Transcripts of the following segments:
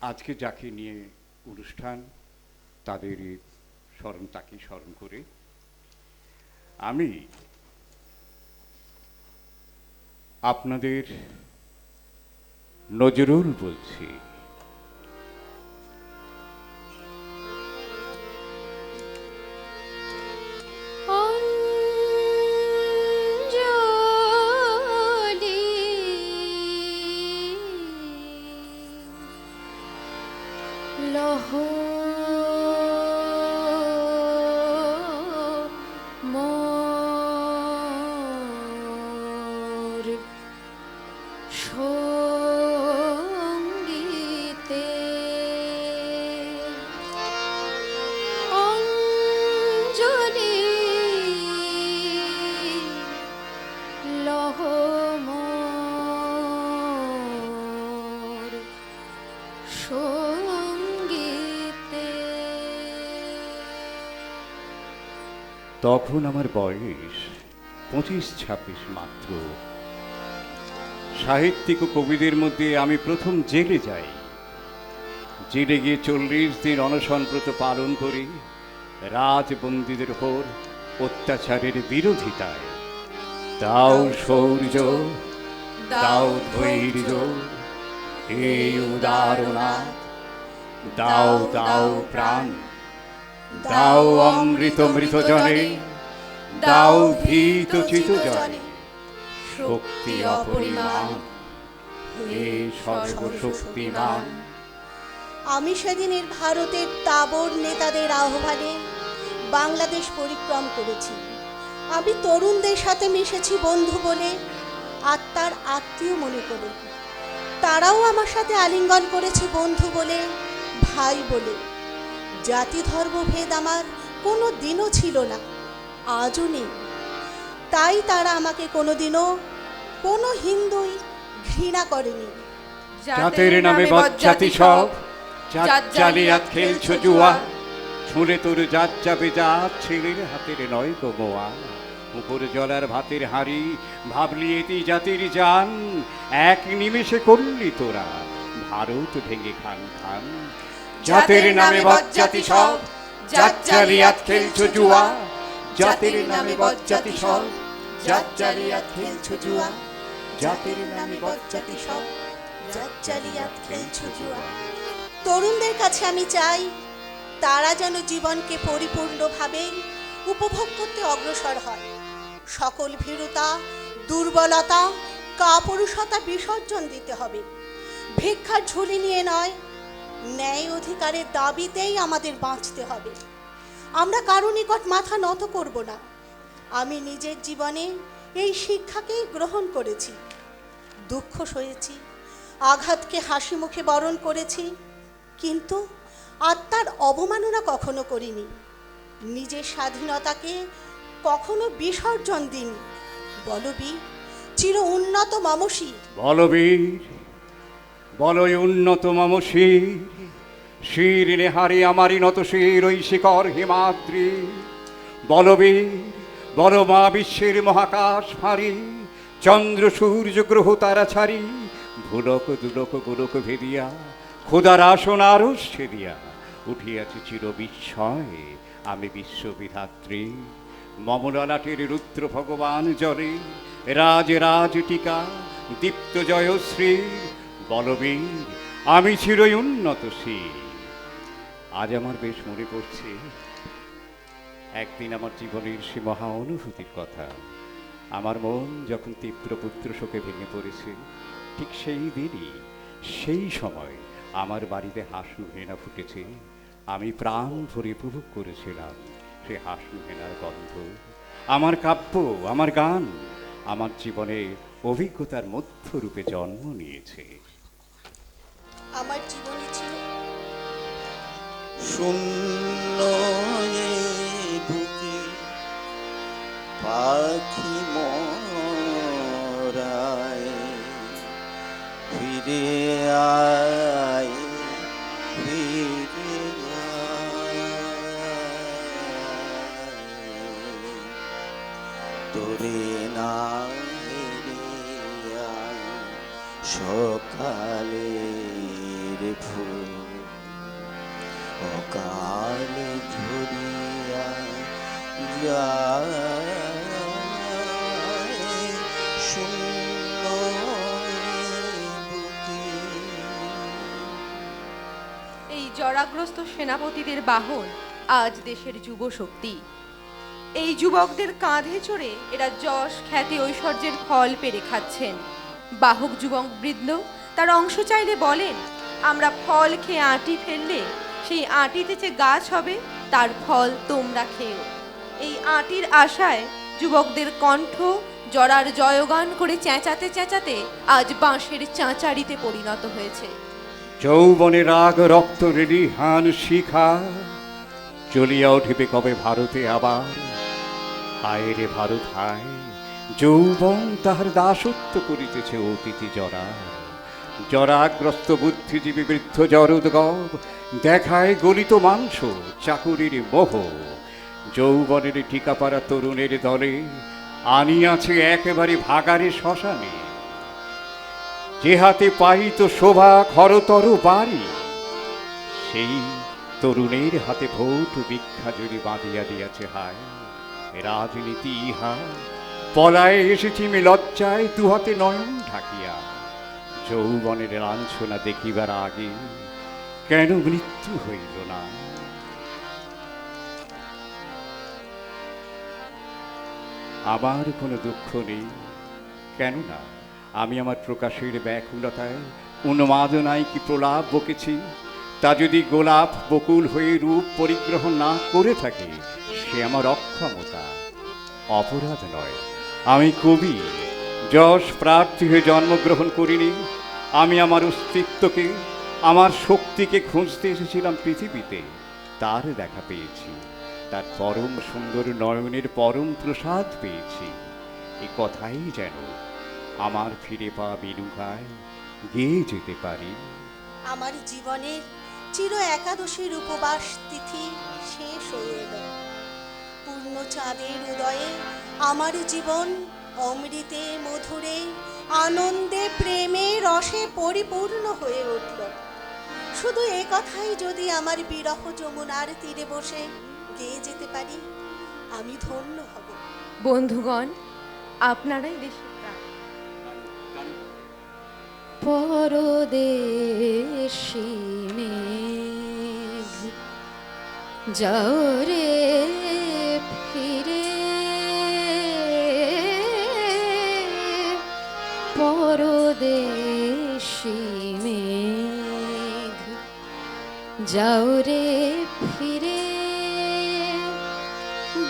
আজকে যাকে নিয়ে অনুষ্ঠান তাদের স্মরণ তাকে স্মরণ করে আমি আপনাদের নজরুল বলছি। তখন আমার বয়স পঁচিশ ছাব্বিশ মাত্র। সাহিত্যিক ও কবিদের মধ্যে আমি প্রথম জেলে যাই। জেলে গিয়ে চল্লিশ দিন অনশনব্রত পালন করি। রাজবন্দীদের ওপর অত্যাচারের বিরোধিতায়। দাও শৌর্য দাও ধৈর্য, এই উদারণা দাও দাও প্রাণ। দাও অমৃত মৃত জনে দাও ভীত চিত জনে শক্তি অপরিমাণ, হে সর্বশক্তিমান। আমি সেদিনের ভারতের তাবর নেতাদের আহ্বানে বাংলাদেশ পরিক্রম করেছি। আমি তরুণদের সাথে মিশেছি বন্ধু বলে আত্মার আত্মীয় মনে করে। তারাও আমার সাথে আলিঙ্গন করেছে বন্ধু বলে, ভাই বলে। জাতি ধর্ম ভেদ আমার কোনো দিনও ছিল না। আজও নেই। তাই তারা আমাকে কোনোদিনও কোনো হিন্দুই ঘৃণা করেনি। জাতের নামে বজ্জাতি সব জাত জালিয়াত খেলছো জুয়া। ছুঁড়ে তোর জাত যাবে জাত ছেলের হাতের নয় গো গোয়া উপর জলার ভাতের হাড়ি ভাবলি এটি জাতির জান। এক নিমেষে করলি তোরা ভারত ভেঙে খান খান। জাতের নামে বজ্জাতি সব। জাত জালিয়াত খেলছো জুয়া জাতের নামে বজ্জাতি সব। জাত জালিয়াত খেলছো জুয়া জাতের নামে বজ্জাতি সব। জালিয়াত খেলছো জুয়া। তরুণদের কাছে আমি চাই তারা যেন জীবনকে পরিপূর্ণভাবে উপভোগ করতে অগ্রসর হয়। সকল ভীরুতা দুর্বলতা কাপুরুষতা বিসর্জন দিতে হবে। ভিক্ষার ঝুলি নিয়ে নয় ন্যায় অধিকারের দাবিতেই আমাদের বাঁচতে হবে। আমরা কারও নিকট মাথা নত করব না। আমি নিজের জীবনে এই শিক্ষাকেই গ্রহণ করেছি। দুঃখ সয়েছি, আঘাতকে হাসি মুখে বরণ করেছি, কিন্তু আত্মার অবমাননা কখনো করিনি। নিজের স্বাধীনতাকে কখনো বিসর্জন দিইনি। বলবি চির উন্নত মামসী। বলবীর। বলয় উন্নত মম শির শির নেহারি আমারই নত শির, ওই শিকর হিমাদ্রি। বলবীর বল মা বিশ্বের মহাকাশ ফারি চন্দ্র, সূর্য, গ্রহ, তারা ছাড়ি, ভুলক, দুলক, গোলক ভেদিয়া ক্ষুদার আসন আরও সেদিয়া। উঠিয়াছি চির বিস্ময়ে, আমি বিশ্ববিধাত্রী। মমলাটের রুদ্র ভগবান জলে, রাজ রাজ টিকা, দীপ্ত জয়শ্রী বলবীর, আমি চিরই উন্নত শির আজ আমার বেশ মনে পড়ছে, একদিন আমার জীবনের সে মহা অনুভূতির কথা। আমার মন যখন তীব্র পুত্র শোকে ভেঙে পড়েছে, ঠিক সেই দিনই, সেই সময় আমার বাড়িতে হাসু হেনা ফুটেছে। আমি প্রাণ ভরে উপভোগ করেছিলাম সে হাসু হেনার গন্ধ। আমার কাব্য, আমার গান, আমার জীবনে অভিজ্ঞতার মধ্যরূপে জন্ম নিয়েছে। আমার জীবনে ছিল। শূন্য এই সেনাপতিদের বাহন আজ দেশের যুব শক্তি এই যুবকদের কাঁধে চড়ে এরা যশ, খ্যাতি, ঐশ্বর্যের ফল পেরে খাচ্ছেন। বাহক যুবক বৃদ্ধ তার অংশ চাইলে বলেন, আমরা ফল খেয়ে আঁটি ফেললে সেই আঁটিতে যে গাছ হবে, তার ফল তোমরা খেয়েও। এই আঁটির আশায় যুবকদের কণ্ঠ জরার জয়গান করে চেঁচাতে চেঁচাতে আজ বাঁশের চাঁচারিতে পরিণত হয়েছে। যৌবনে রাগ, রক্ত রেডি হান, শিখা। চলিয়া উঠিবে কবে ভারতে আবার? হায় রে ভারত, হায়। যৌবন তাহার দাসত্ব করিতেছে অতিথি জরা। জরাগ্রস্ত বুদ্ধিজীবী বৃদ্ধ জরুদগব দেখায় গলিত মাংস, চাকুরির মোহ। যৌবনের টিকাপাড়া তরুণের দলে, আনিয়াছে একেবারে ভাগারে শ্মশানে। যে হাতে পাইত শোভা খরতর বাড়ি, সেই তরুণের হাতে ভোট ভিক্ষা জুড়ি বাঁধিয়া দিয়াছে হায়, রাজনীতি ইহা পলায় এসেছি মে লজ্জায় দু হাতে নয়ন ঢাকিয়া, যৌবনের লাঞ্ছনা দেখিবার আগে কেন মৃত্যু হইল না? আবার কোনো দুঃখ নেই, কেননা আমি আমার প্রকাশের ব্যাকুলতায়, উন্মাদনায় কি প্রলাপ বকেছি? তা যদি গোলাপ বকুল হয়ে রূপ পরিগ্রহণ না করে থাকে, সে আমার অক্ষমতা। অপরাধ নয়। আমি কবি, যশ প্রার্থী হয়ে জন্মগ্রহণ করিনি। আমি আমার অস্তিত্বকে, আমার শক্তিকে খুঁজতে এসেছিলাম পৃথিবীতে। তার দেখা পেয়েছি। তার পরম সুন্দর নয়নের পরম প্রসাদ পেয়েছি। এ কথাই যেন আমার ফিরে পাওয়া বিনুকায় গেয়ে যেতে পারি। আমার জীবনের চির একাদশীর উপবাস তিথি শেষ হয়ে এলো পূর্ণ চাঁদের উদয়ে আমার জীবন অমৃতে মধুরে আনন্দে প্রেমে রসে পরিপূর্ণ হয়ে উঠল। শুধু এ কথাই যদি আমার বিরহ যমুনার তীরে বসে গেয়ে যেতে পারি আমি ধন্য হব। বন্ধুগণ আপনারাই দেশের পরদেশি মেঘ যাও রে ফিরে। পরদেশি মেঘ যাও ফিরে।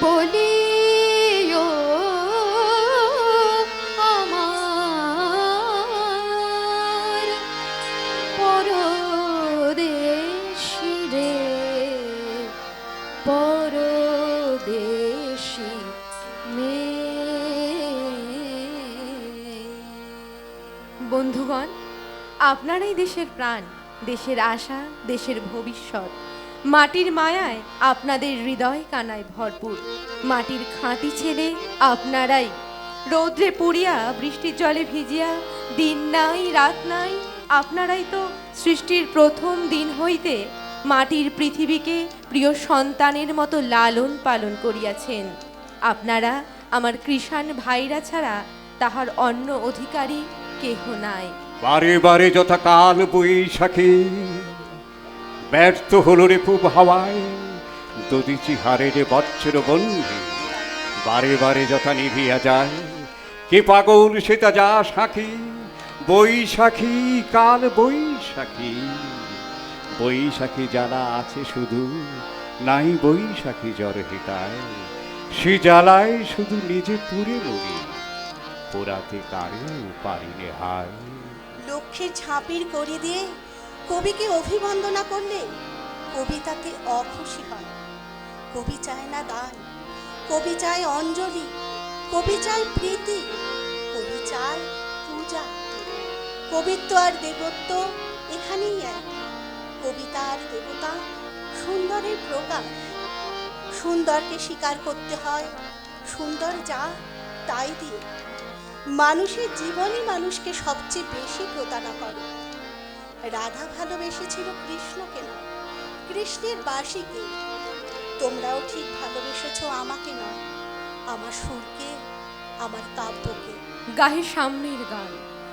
বলিও বন্ধুগণ, আপনারাই দেশের প্রাণ, দেশের আশা, দেশের ভবিষ্যৎ। মাটির মায়ায় আপনাদের হৃদয় কানায় ভরপুর। মাটির খাঁটি ছেলে আপনারাই। রৌদ্রে পুড়িয়া, বৃষ্টির জলে ভিজিয়া, দিন নাই, রাত নাই আপনারাই তো সৃষ্টির প্রথম দিন হইতে মাটির পৃথিবীকে প্রিয় সন্তানের মতো লালন পালন করিয়াছেন। আপনারা আমার কৃষাণ ভাইরা ছাড়া তাহার অন্য অধিকারী কেহ নাই। বারে বারে যথা কাল বৈশাখী ব্যর্থ হলো রে খুব হাওয়ায় দদিচি হারে রে বচ্ছর বন্ধে বারে বারে যথা নিভিয়া যায়, কে পাগল সেটা যা সাখী? বৈশাখী, কাল বৈশাখী। বৈশাখী জ্বালা আছে শুধু, নাই বৈশাখী জ্বর হেতায় সে জ্বালায় শুধু নিজে পুরে মরি, পোড়াতে কারেও পারিনে হায়। লক্ষ্যের ঝাঁপির করি দিয়ে কবিকে অভিবন্দনা করলে কবি তাতে অখুশি হয়। কবি চায় না দান কবি চায় অঞ্জলি, কবি চায় প্রীতি, কবি চায় কবিত্ব আর দেবত্ব এখানেই এক। কবিতা আর দেবতা সুন্দরের প্রকাশ সুন্দরকে স্বীকার করতে হয়, সুন্দর যা তাই দিয়ে। মানুষের জীবনই মানুষকে সবচেয়ে বেশি প্রতারণা করে। রাধা ভালোবেসেছিল কৃষ্ণকে নয়, কৃষ্ণের বাসীকে। তোমরাও ঠিক ভালোবেসেছ আমাকে নয়, আমার সুরকে, আমার কাব্যকে। গাহে সামনের গান।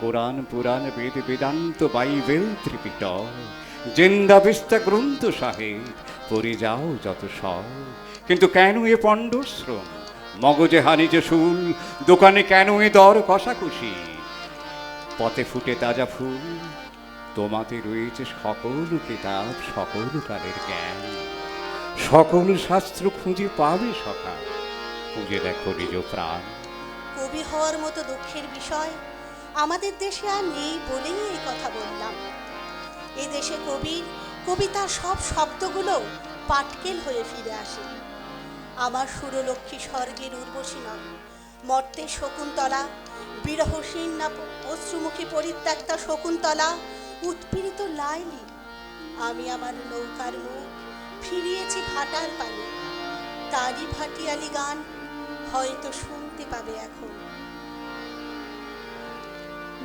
Quran, Purana, Veda, Vedanta, Bible, Tripitaka. Zend Avesta Granth Sahib, পড়ে যাও যত সব। কিন্তু কেন এ পণ্ডশ্রম? মগজে হানি যে শুল, দোকানে কেন এ দর কষাকষি? পথে ফুটে তাজা ফুল, তোমাতে রয়েছে সকল কিতাব, সকল কালের জ্ঞান। সকল শাস্ত্র খুঁজে পাবে সকাল। খুঁজে দেখো নিজ প্রাণ। কবি হওয়ার মতো দুঃখের বিষয় আমাদের দেশে আর নেই বলেই এই কথা বললাম। এই দেশে কবির, কবিতার সব শব্দগুলো পাটকেল হয়ে ফিরে আসে। আমার সুরলক্ষ্মী স্বর্গের উর্বশী নয় মর্তের শকুন্তলা, বিরহসীন না অশ্রুমুখী পরিত্যক্তা শকুন্তলা, উৎপীড়িত লাইলি। আমি আমার নৌকার মুখ ফিরিয়েছি ভাটার পানি। তারই ভাটিয়ালি গান হয়তো শুনতে পাবে এখন।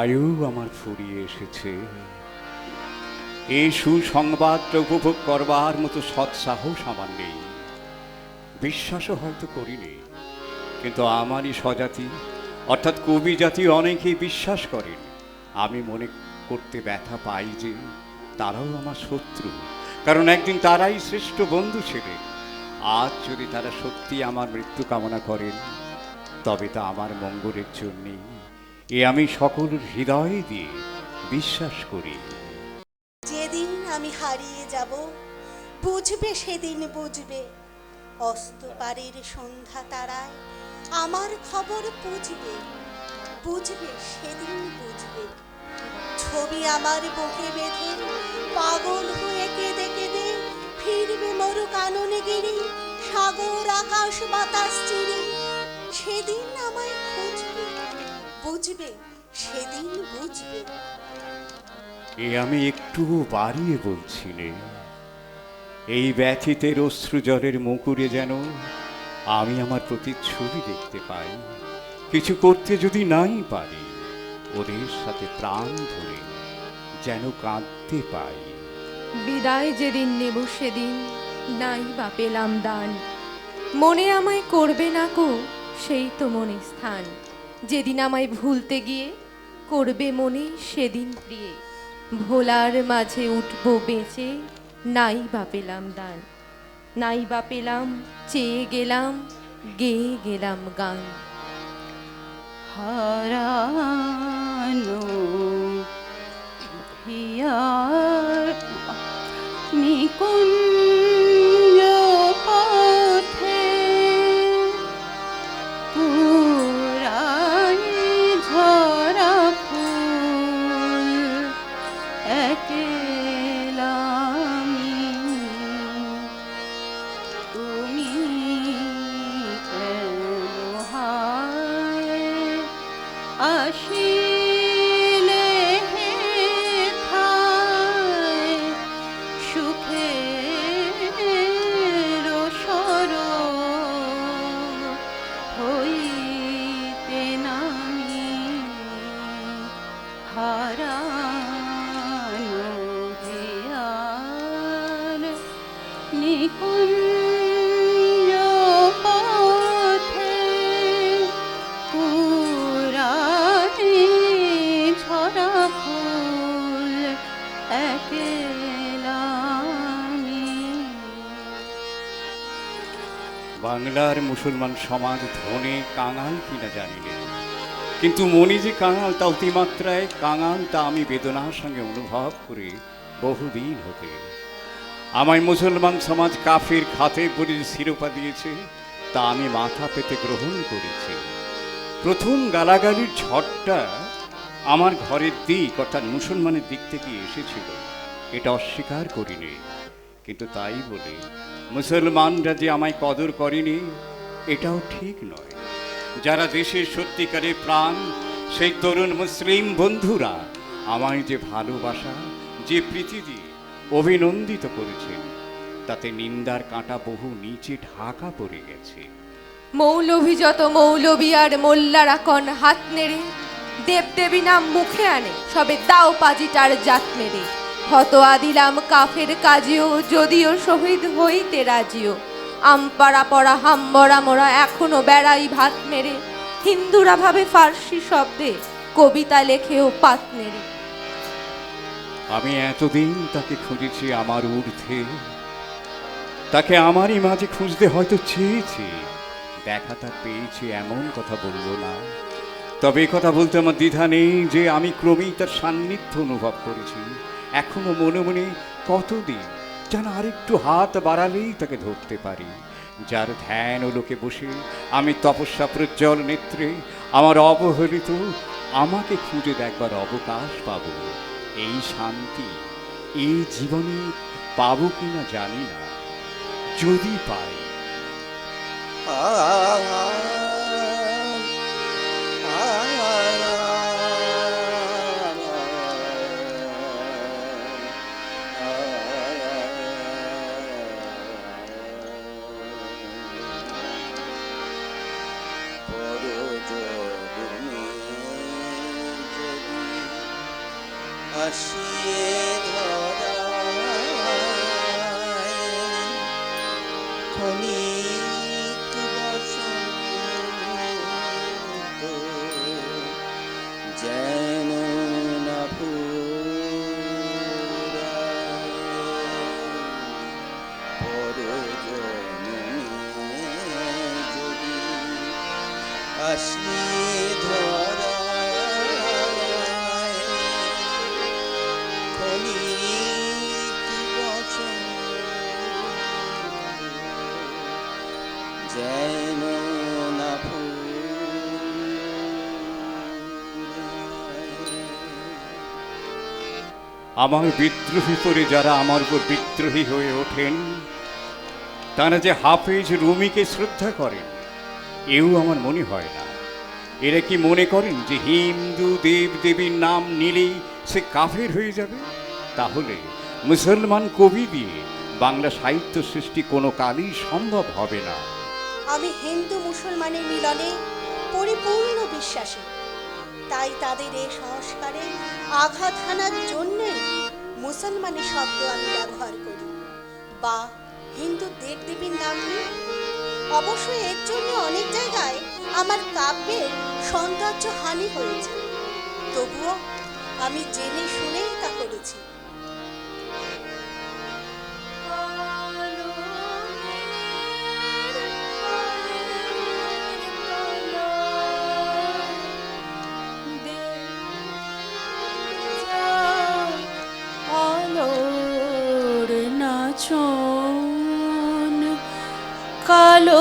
আয়ু আমার ফুরিয়ে এসেছে। এই সুসংবাদটা উপভোগ করবার মতো সৎসাহস আমার নেই। বিশ্বাসও হয়তো করিনি, কিন্তু আমারই স্বজাতি, অর্থাৎ কবি জাতি অনেকেই বিশ্বাস করেন। আমি মনে করতে ব্যথা পাই যে তারাও আমার শত্রু, কারণ একদিন তারাই শ্রেষ্ঠ বন্ধু ছিলেন আজ যদি তারা সত্যি আমার মৃত্যু কামনা করেন, তবে তা আমার মঙ্গলের জন্যেই এ আমি সকল হৃদয় দিয়ে বিশ্বাস করি। যেদিন আমি হারিয়ে যাব, বুঝবে সেদিন বুঝবে। অস্ত পারের সন্ধ্যা তারায় আমার খবর বুঝবে বুঝবে সেদিন বুঝবে। ছবি আমার বুকে বেঁধে পাগল হয়ে কেঁদে কেঁদে ফিরবে মরু কাননে গিরি, সাগর, আকাশ, বাতাস, চিরে। সেদিন আমায় বুঝবে সেদিন বুঝবে। এ আমি একটু বাড়িয়ে বলছি নে। এই ব্যথিতের অশ্রু জলের মুকুরে যেন আমি আমার প্রতিচ্ছবি দেখতে পাই। কিছু করতে যদি নাই পারি ওদের সাথে প্রাণ ধরে যেন কাঁদতে পাই। বিদায় যেদিন নেব সেদিন নাই বা পেলাম দান। মনে আমায় করবে না কো সেই তো মনে স্থান। যেদিন আমায় ভুলতে গিয়ে করবে মনে, সেদিন প্রিয়ে। ভোলার মাঝে উঠব বেঁচে নাই বা পেলাম দান। নাই বা পেলাম, চেয়ে গেলাম, গেয়ে গেলাম গান। হারানো হিয়ার নিকুঞ্জ আসে বাংলার মুসলমান সমাজ ধনে কাঙাল কিনা জানি কিন্তু মনে যে কাঙাল, তা অতিমাত্রায় কাঙাল, তা আমি বেদনার সঙ্গে অনুভব করি বহুদিন হতে। আমায় মুসলমান সমাজ কাফির খাতে যে শিরোপা দিয়েছে, তা আমি মাথা পেতে গ্রহণ করেছি। প্রথম গালাগালির ঝড়টা আমার ঘরের দিক, অর্থাৎ মুসলমানের দিক থেকে এসেছিল। এটা অস্বীকার করিনি, কিন্তু তাই বলে। মুসলমানরা যে আমায় কদর করেনি, এটাও ঠিক নয়। যারা দেশের সত্যিকারের প্রাণ, সেই তরুণ মুসলিম বন্ধুরা আমায় যে ভালোবাসা, যে প্রীতি দিয়ে অভিনন্দিত করেছেন, তাতে নিন্দার কাঁটা বহু নিচে ঢাকা পড়ে গেছে। মৌলভী যত মৌলবী আর মোল্লারা কন হাত নেড়ে, দেবদেবী নাম মুখে আনে, সবে দাও পাজিটার জাত মেরে হত আদিলাম কাফের কাজেও যদিও শহীদ হইতে রাজিও। আমপাড়া পড়া হাম্বরা মোরা এখনও বেড়াই ভাত মেরে। হিন্দুরা ভাবে ফার্সি শব্দে কবিতা লেখেও পাত নেড়ে। আমি এতদিন তাকে খুঁজেছি আমার ঊর্ধ্বে। তাকে আমারই মাঝে খুঁজতে হয়তো চেয়েছি। দেখা তার পেয়েছি, এমন কথা বলব না। তবে কথা বলতে আমার দ্বিধা নেই যে আমি ক্রমেই তার সান্নিধ্য অনুভব করেছি। এখনও মনে মনে কতদিন যেন আরেকটু হাত বাড়ালেই তাকে ধরতে পারি। যার ধ্যান ও লোকে বসে, আমি তপস্যা প্রজ্জ্বল নেত্রে, আমার অবহেলিত, আমাকে খুঁজে দেখবার অবকাশ পাবো। এই শান্তি, এই জীবনে পাবো কিনা জানি না। যদি পাই। আসিয়ে ধরায় আমার বিদ্রোহী করে যারা আমার উপর বিদ্রোহী হয়ে ওঠেন, তারা যে হাফেজ রুমিকে শ্রদ্ধা করেন, এও আমার মনে হয় না। এরা কি মনে করেন যে হিন্দু দেব দেবীর নাম নিলেই সে কাফের হয়ে যাবে? তাহলে মুসলমান কবি দিয়ে বাংলা সাহিত্য সৃষ্টি কোনো কালই সম্ভব হবে না। আমি হিন্দু মুসলমানের মিলনে পরিপূর্ণ বিশ্বাসী। তাই তাদের এই সংস্কারে আঘাত হানার জন্যই মুসলমানের শব্দ আমি ব্যবহার করি। বা হিন্দু দেব দেবীর নাম নিই অবশ্য এর জন্য অনেক জায়গায় আমার কাব্যের সৌন্দর্য হানি হয়েছে। তবুও আমি জেনে শুনেই তা করেছি। নাচন কালো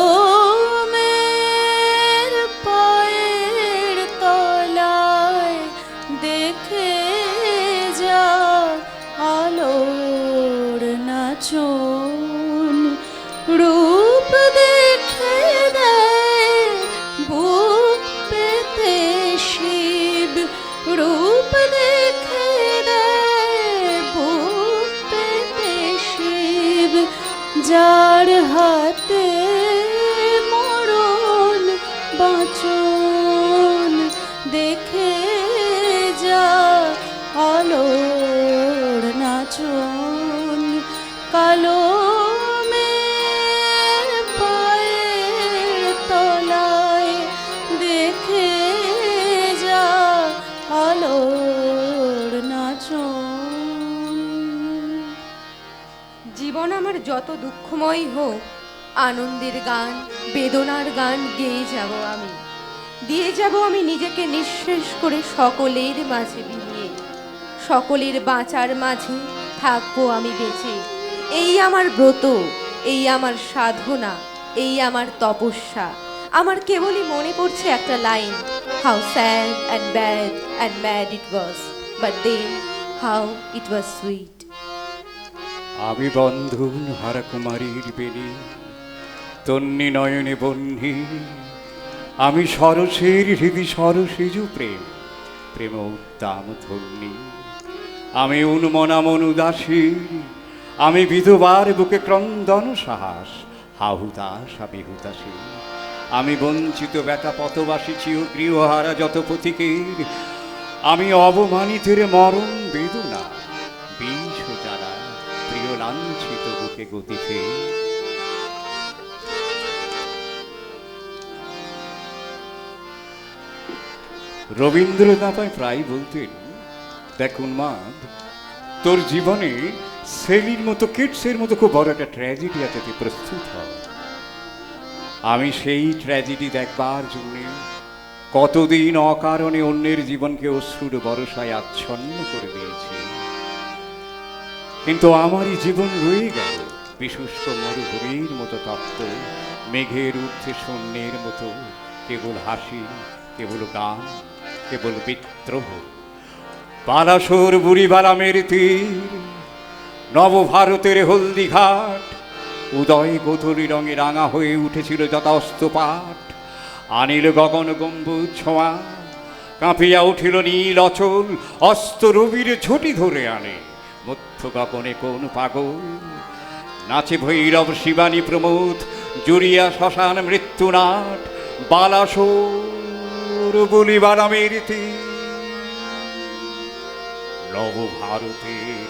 যত দুঃখময় হোক, আনন্দের গান, বেদনার গান গেয়ে যাব আমি। দিয়ে যাব আমি নিজেকে নিঃশেষ করে সকলের মাঝে বিলিয়ে। সকলের বাঁচার মাঝে থাকব আমি বেঁচে। এই আমার ব্রত, এই আমার সাধনা, এই আমার তপস্যা। আমার কেবলই মনে পড়ছে একটা line how sad and bad and bad it was but then how it was sweet আমি বন্ধুন হারা কুমারীর বেনি তন্নি নয়নে বন্যি আমি সরসের হৃদি সরসেজু প্রেম প্রেম উদ্দাম ধন্যি। আমি উন্মনা মন উদাসী আমি বিধবার বুকে ক্রন্দন সাহস হাহুদাস আমি হুদাসী আমি বঞ্চিত ব্যথা পথবাসী চিও গৃহহারা যত পথিকের। আমি অবমানিতের মরণ বেদনা বুকে গতি ফের। রবীন্দ্রনাথ প্রায় বলতেন দেখ উন্মাদ তোর জীবনে সেলির মতো কিটসের মতো খুব বড় একটা ট্র্যাজেডি আছে তুই প্রস্তুত হ আমি সেই ট্র্যাজেডি দেখবার জন্যে কতদিন অকারণে অন্যের জীবনকে অশ্রুর বরসায় আচ্ছন্ন করে দিয়েছি। কিন্তু আমারই জীবন রয়ে গেল। বিশুষ্ক মরুভূমির মতো তপ্ত, মেঘের ঊর্ধ্বে শূন্যের মতো, কেবল হাসি, কেবল গান, কেবল বিদ্রোহ। বালাসোর বুড়িবালামের তীর, নবভারতের হলদি ঘাট উদয় গোধূলি রঙে রাঙা হয়ে উঠেছিল যথা অস্তপাট আনিল গগন গম্বুজ ছোঁয়া, কাঁপিয়া উঠিল নীল অচল, অস্ত রবির ঝুটি ধরে আনে। মধ্য গগনে কোন পাগল? নাচে ভৈরব শিবানী প্রমোদ জুরিয়া শ্মশান মৃত্যুনাট বালাসোর বলি বারামের তীর নবভারতের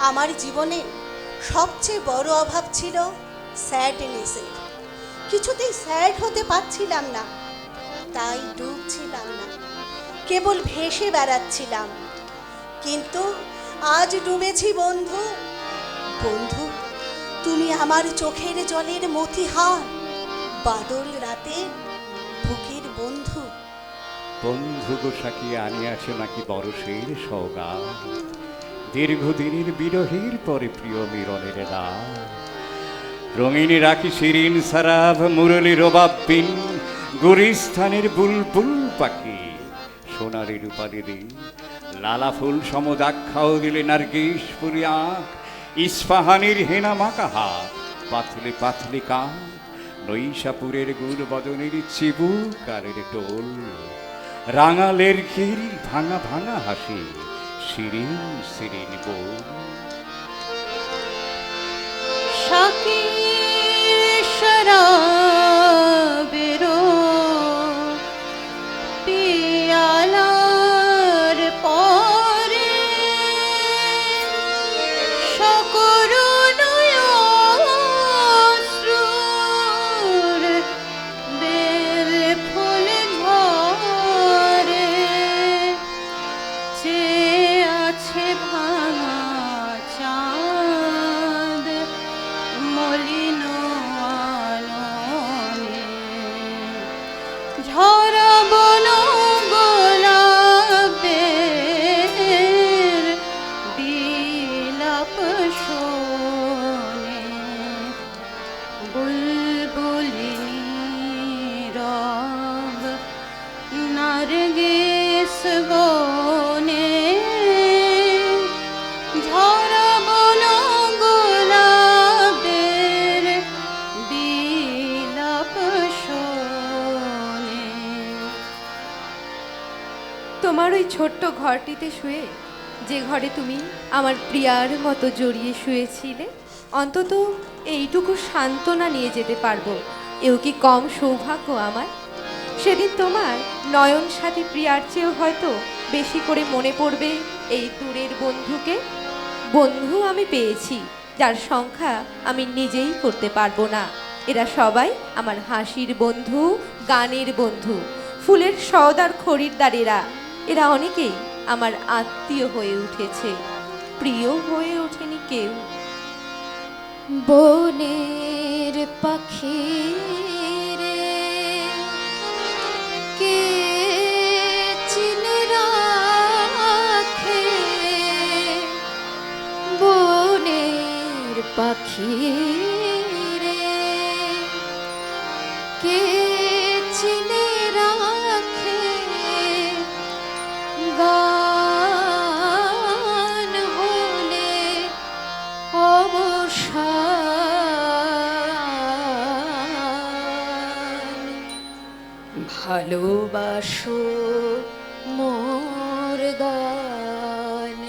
আমার জীবনে সবচেয়ে বড় অভাব ছিল স্যাডনেসের কিছুতেই স্যাড হতে পারছিলাম না, তাই ডুবছিলাম না। কেবল ভেসে বেড়াচ্ছিলাম। কিন্তু আজ ডুবেছি বন্ধু। বন্ধু, তুমি আমার চোখের জলের মতিহার। বাদল রাতে বুকের বন্ধু। বন্ধু গোসাকি আনিয়াছে নাকি বরসের সৌগাত দীর্ঘদিনের বিরহের পরে প্রিয় মিলনের রাত রঙিনী রাখি শিরিন সারাভ, মুরলি রবাবিন গুরিস্থানের বুলবুল পাখি, সোনালি রূপালি দিন। লালা ফুল সমদাক্ষাও দিলে নার্গিস পুরি আঁখ ইস্পাহানির হেনা মাকা হাত পাতলি পাতলি কান নৈশাপুরের গুল বদনের চিবু কারের টোল রাঙালের ঘির ভাঙা ভাঙা হাসি, শিরিন শিরিন বল। শাকির শরাবেরো ছোট্ট ঘরটিতে শুয়ে, যে ঘরে তুমি আমার প্রিয়ার মতো জড়িয়ে শুয়েছিলে, অন্তত এইটুকু সান্ত্বনা নিয়ে যেতে পারব। এও কি কম সৌভাগ্য আমার? সেদিন তোমার নয়ন সাথী প্রিয়ার চেয়েও হয়তো বেশি করে মনে পড়বে এই দূরের বন্ধুকে। বন্ধু আমি পেয়েছি, যার সংখ্যা আমি নিজেই করতে পারব না। এরা সবাই আমার হাসির বন্ধু, গানের বন্ধু, ফুলের সওদার খরিদ্দারেরা এরা অনেকেই আমার আত্মীয় হয়ে উঠেছে, প্রিয় হয়ে ওঠেনি কেউ। বনের পাখি পাখি রে কে ভালোবাসো মোর গান।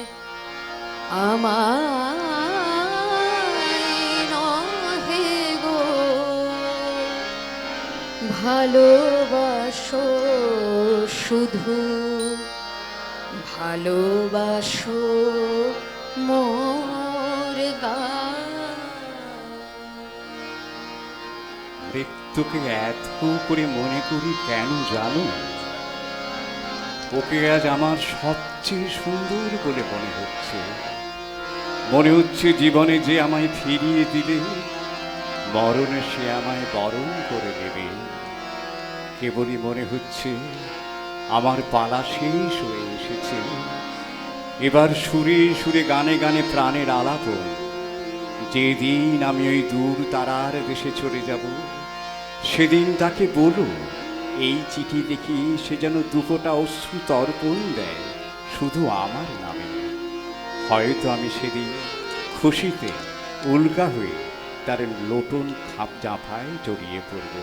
নহে গো। ভালোবাসো শুধু ভালোবাসো মোর গান। মৃত্যুকে এত করে মনে করি কেন জানো? ওকে আজ আমার সবচেয়ে সুন্দর বলে মনে হচ্ছে। মনে হচ্ছে জীবনে যে আমায় ফিরিয়ে দিলে, মরণে সে আমায় বরণ করে নেবে। কেবলই মনে হচ্ছে আমার পালা শেষ হয়ে এসেছে। এবার সুরে সুরে গানে গানে প্রাণের আলাপ যেদিন আমি ওই দূর তারার দেশে চলে যাব সেদিন তাকে বলো এই চিঠি দেখি সে যেন দুপোটা অশ্রু তর্পণ দেয়, শুধু আমার নামে। হয়তো আমি সেদিন খুশিতে উল্কা হয়ে তার লোটন খাপ জাফায় জড়িয়ে পড়ব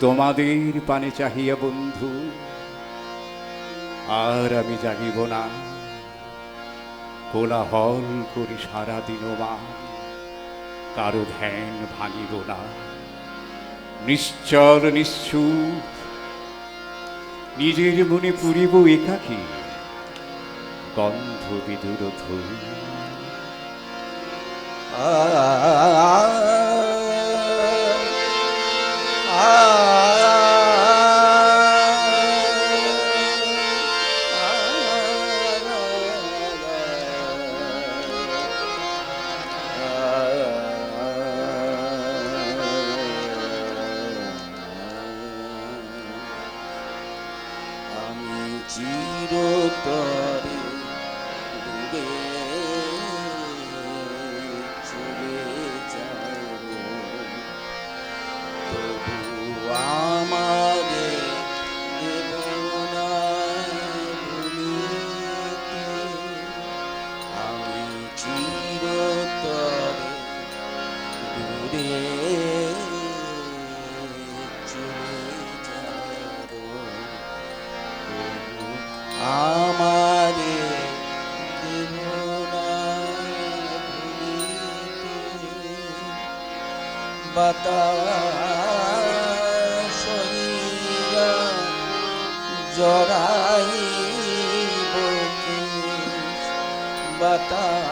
তোমাদের পানে চাহিয়া বন্ধু, আর আমি জাগিব না। কোলাহল করি সারাদিন মা কারও ধ্যান ভাঙিব না। নিশ্চল নিশ্চুপ নিজের মনে পুরিব একাকী গন্ধ বিদুর ধরি আমি আমারে বাতাস হইয়া বাতাস